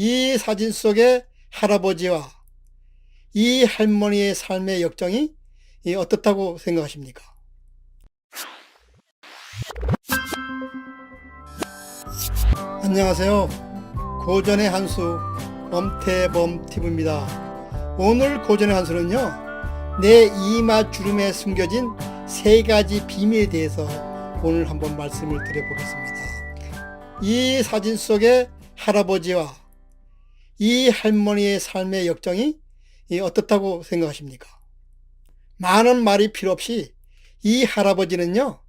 이 사진 속의 할아버지와 이 할머니의 삶의 역정이 이 어떻다고 생각하십니까? 안녕하세요. 고전의 한수 엄태범 TV입니다. 오늘 고전의 한수는요, 내 이마 주름에 숨겨진 세 가지 비밀에 대해서 오늘 한번 말씀을 드려보겠습니다. 이 사진 속의 할아버지와 이 할머니의 삶의 역정이 이 어떻다고 생각하십니까? 많은 말이 필요 없이 이 할아버지는요,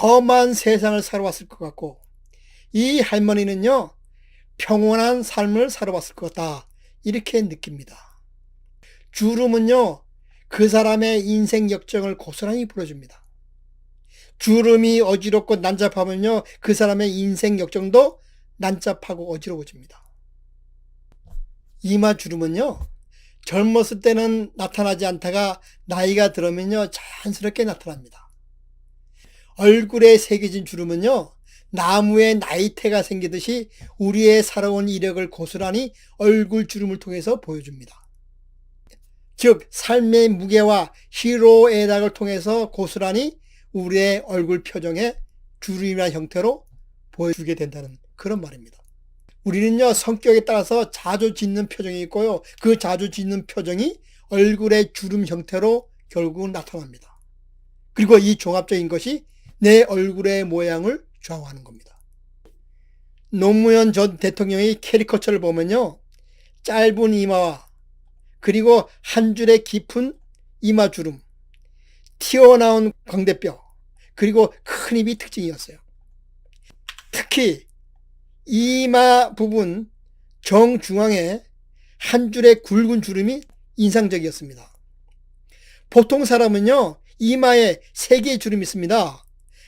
험한 세상을 살아왔을 것 같고, 이 할머니는요, 평온한 삶을 살아왔을 것 같다. 이렇게 느낍니다. 주름은요, 그 사람의 인생 역정을 고스란히 보여줍니다. 주름이 어지럽고 난잡하면요, 그 사람의 인생 역정도 난잡하고 어지러워집니다. 이마 주름은요, 젊었을 때는 나타나지 않다가 나이가 들으면요, 자연스럽게 나타납니다. 얼굴에 새겨진 주름은요, 나무에 나이테가 생기듯이 우리의 살아온 이력을 고스란히 얼굴 주름을 통해서 보여줍니다. 즉, 삶의 무게와 희로애락을 통해서 고스란히 우리의 얼굴 표정에 주름이나 형태로 보여주게 된다는 그런 말입니다. 우리는요, 성격에 따라서 자주 짓는 표정이 있고요. 그 자주 짓는 표정이 얼굴의 주름 형태로 결국 나타납니다. 그리고 이 종합적인 것이 내 얼굴의 모양을 좌우하는 겁니다. 노무현 전 대통령의 캐리커처를 보면요. 짧은 이마와 그리고 한 줄의 깊은 이마 주름, 튀어나온 광대뼈, 그리고 큰 입이 특징이었어요. 특히 이마 부분 정중앙에 한 줄의 굵은 주름이 인상적이었습니다. 보통 사람은요, 이마에 세 개의 주름이 있습니다.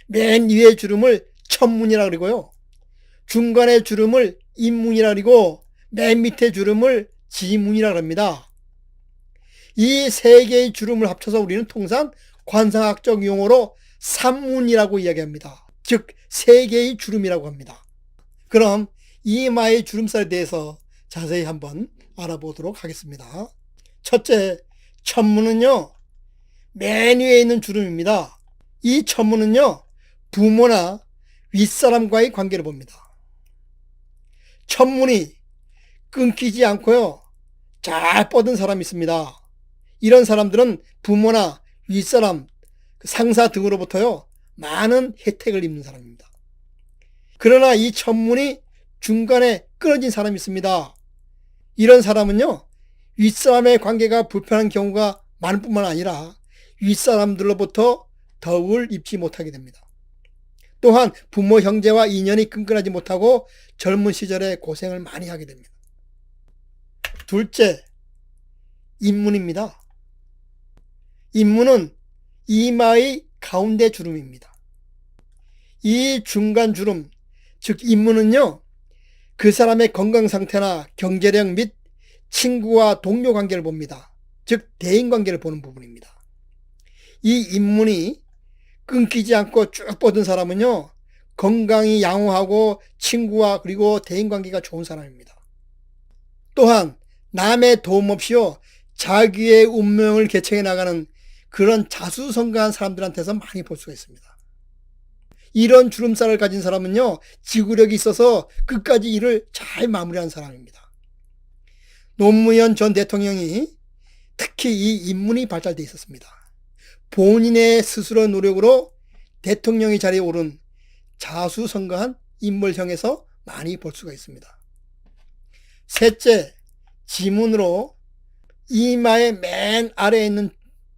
맨 위에 주름을 천문이라 그러고요. 중간에 주름을 인문이라 그러고 맨 밑에 주름을 지문이라 합니다. 이 세 개의 주름을 합쳐서 우리는 통상 관상학적 용어로 삼문이라고 이야기합니다. 즉, 세 개의 주름이라고 합니다. 그럼 이마의 주름살에 대해서 자세히 한번 알아보도록 하겠습니다. 첫째, 천문은요, 맨 위에 있는 주름입니다. 이 천문은요, 부모나 윗사람과의 관계를 봅니다. 천문이 끊기지 않고요, 잘 뻗은 사람이 있습니다. 이런 사람들은 부모나 윗사람, 상사 등으로부터요, 많은 혜택을 입는 사람입니다. 그러나 이 천문이 중간에 끊어진 사람이 있습니다. 이런 사람은요, 윗사람의 관계가 불편한 경우가 많을 뿐만 아니라 윗사람들로부터 덕을 입지 못하게 됩니다. 또한 부모 형제와 인연이 끈끈하지 못하고 젊은 시절에 고생을 많이 하게 됩니다. 둘째, 인문입니다. 인문은 이마의 가운데 주름입니다. 이 중간 주름, 즉 인문은요, 그 사람의 건강 상태나 경제력 및 친구와 동료 관계를 봅니다. 즉 대인 관계를 보는 부분입니다. 이 인문이 끊기지 않고 쭉 뻗은 사람은요, 건강이 양호하고 친구와 그리고 대인 관계가 좋은 사람입니다. 또한 남의 도움 없이요, 자기의 운명을 개척해 나가는 그런 자수성가한 사람들한테서 많이 볼 수가 있습니다. 이런 주름살을 가진 사람은요, 지구력이 있어서 끝까지 일을 잘 마무리한 사람입니다. 노무현 전 대통령이 특히 이 인문이 발달되어 있었습니다. 본인의 스스로 노력으로 대통령의 자리에 오른 자수성가한 인물형에서 많이 볼 수가 있습니다. 셋째, 지문으로 이마의 맨 아래에 있는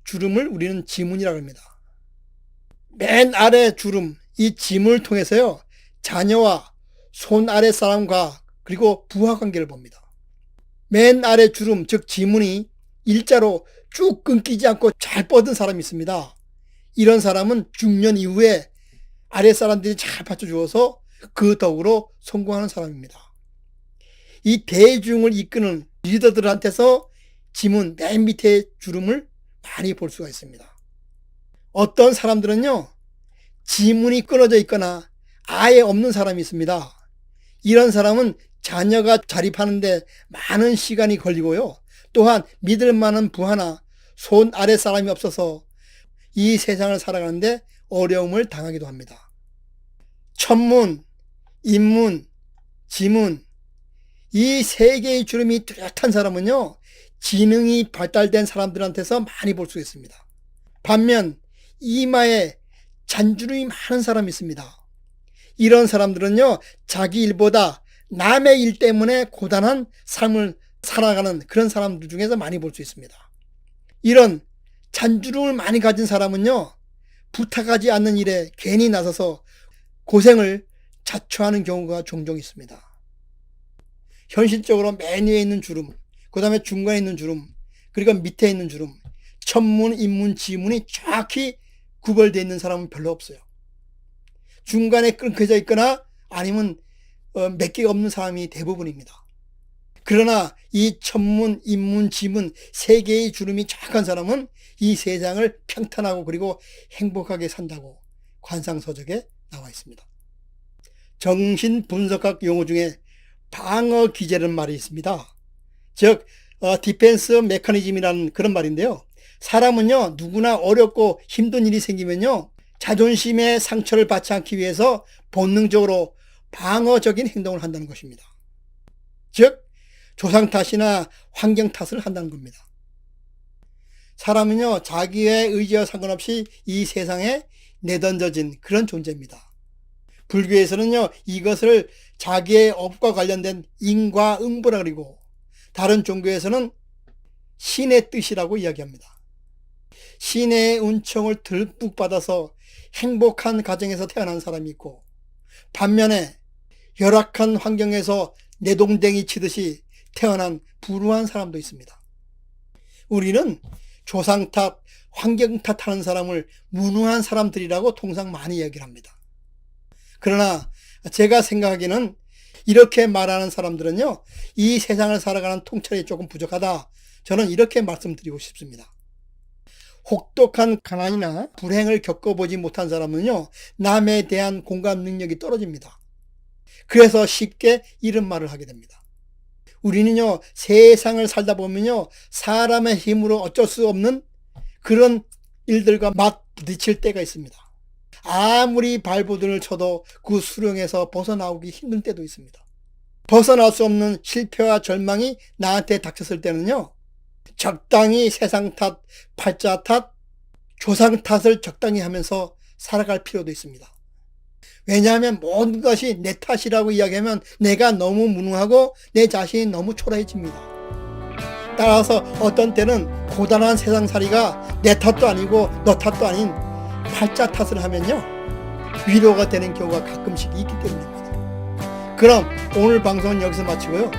주름을 우리는 지문이라고 합니다. 맨 아래 주름, 이 지문을 통해서요, 자녀와 손 아래 사람과 그리고 부하 관계를 봅니다. 맨 아래 주름, 즉 지문이 일자로 쭉 끊기지 않고 잘 뻗은 사람이 있습니다. 이런 사람은 중년 이후에 아래 사람들이 잘 받쳐주어서 그 덕으로 성공하는 사람입니다. 이 대중을 이끄는 리더들한테서 지문 맨 밑에 주름을 많이 볼 수가 있습니다. 어떤 사람들은요, 지문이 끊어져 있거나 아예 없는 사람이 있습니다. 이런 사람은 자녀가 자립하는데 많은 시간이 걸리고요. 또한 믿을 만한 부하나 손 아래 사람이 없어서 이 세상을 살아가는데 어려움을 당하기도 합니다. 천문, 인문, 지문, 이 세 개의 주름이 뚜렷한 사람은요, 지능이 발달된 사람들한테서 많이 볼 수 있습니다. 반면, 이마에 잔주름이 많은 사람이 있습니다. 이런 사람들은요, 자기 일보다 남의 일 때문에 고단한 삶을 살아가는 그런 사람들 중에서 많이 볼 수 있습니다. 이런 잔주름을 많이 가진 사람은요, 부탁하지 않는 일에 괜히 나서서 고생을 자초하는 경우가 종종 있습니다. 현실적으로 맨 위에 있는 주름, 그 다음에 중간에 있는 주름, 그리고 밑에 있는 주름, 천문, 인문, 지문이 정확히 구별되어 있는 사람은 별로 없어요. 중간에 끊겨져 있거나 아니면 어, 몇 개가 없는 사람이 대부분입니다. 그러나 이 천문, 인문, 지문 세 개의 주름이 정확한 사람은 이 세상을 평탄하고 그리고 행복하게 산다고 관상서적에 나와 있습니다. 정신분석학 용어 중에 방어 기제라는 말이 있습니다. 즉, 어, 디펜스 메커니즘이라는 그런 말인데요. 사람은요, 누구나 어렵고 힘든 일이 생기면요, 자존심의 상처를 받지 않기 위해서 본능적으로 방어적인 행동을 한다는 것입니다. 즉, 조상 탓이나 환경 탓을 한다는 겁니다. 사람은요, 자기의 의지와 상관없이 이 세상에 내던져진 그런 존재입니다. 불교에서는요, 이것을 자기의 업과 관련된 인과응보라 그리고 다른 종교에서는 신의 뜻이라고 이야기합니다. 신의 은총을 듬뿍 받아서 행복한 가정에서 태어난 사람이 있고 반면에 열악한 환경에서 내동댕이 치듯이 태어난 불우한 사람도 있습니다. 우리는 조상 탓, 환경 탓하는 사람을 무능한 사람들이라고 통상 많이 이야기를 합니다. 그러나 제가 생각하기에는 이렇게 말하는 사람들은요, 이 세상을 살아가는 통찰이 조금 부족하다. 저는 이렇게 말씀드리고 싶습니다. 혹독한 가난이나 불행을 겪어보지 못한 사람은요, 남에 대한 공감 능력이 떨어집니다. 그래서 쉽게 이런 말을 하게 됩니다. 우리는요, 세상을 살다 보면요, 사람의 힘으로 어쩔 수 없는 그런 일들과 맞부딪힐 때가 있습니다. 아무리 발버둥을 쳐도 그 수령에서 벗어나오기 힘든 때도 있습니다. 벗어날 수 없는 실패와 절망이 나한테 닥쳤을 때는요, 적당히 세상 탓, 팔자 탓, 조상 탓을 적당히 하면서 살아갈 필요도 있습니다. 왜냐하면 모든 것이 내 탓이라고 이야기하면 내가 너무 무능하고 내 자신이 너무 초라해집니다. 따라서 어떤 때는 고단한 세상살이가 내 탓도 아니고 너 탓도 아닌 팔자 탓을 하면요. 위로가 되는 경우가 가끔씩 있기 때문입니다. 그럼 오늘 방송은 여기서 마치고요.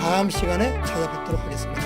다음 시간에 찾아뵙도록 하겠습니다.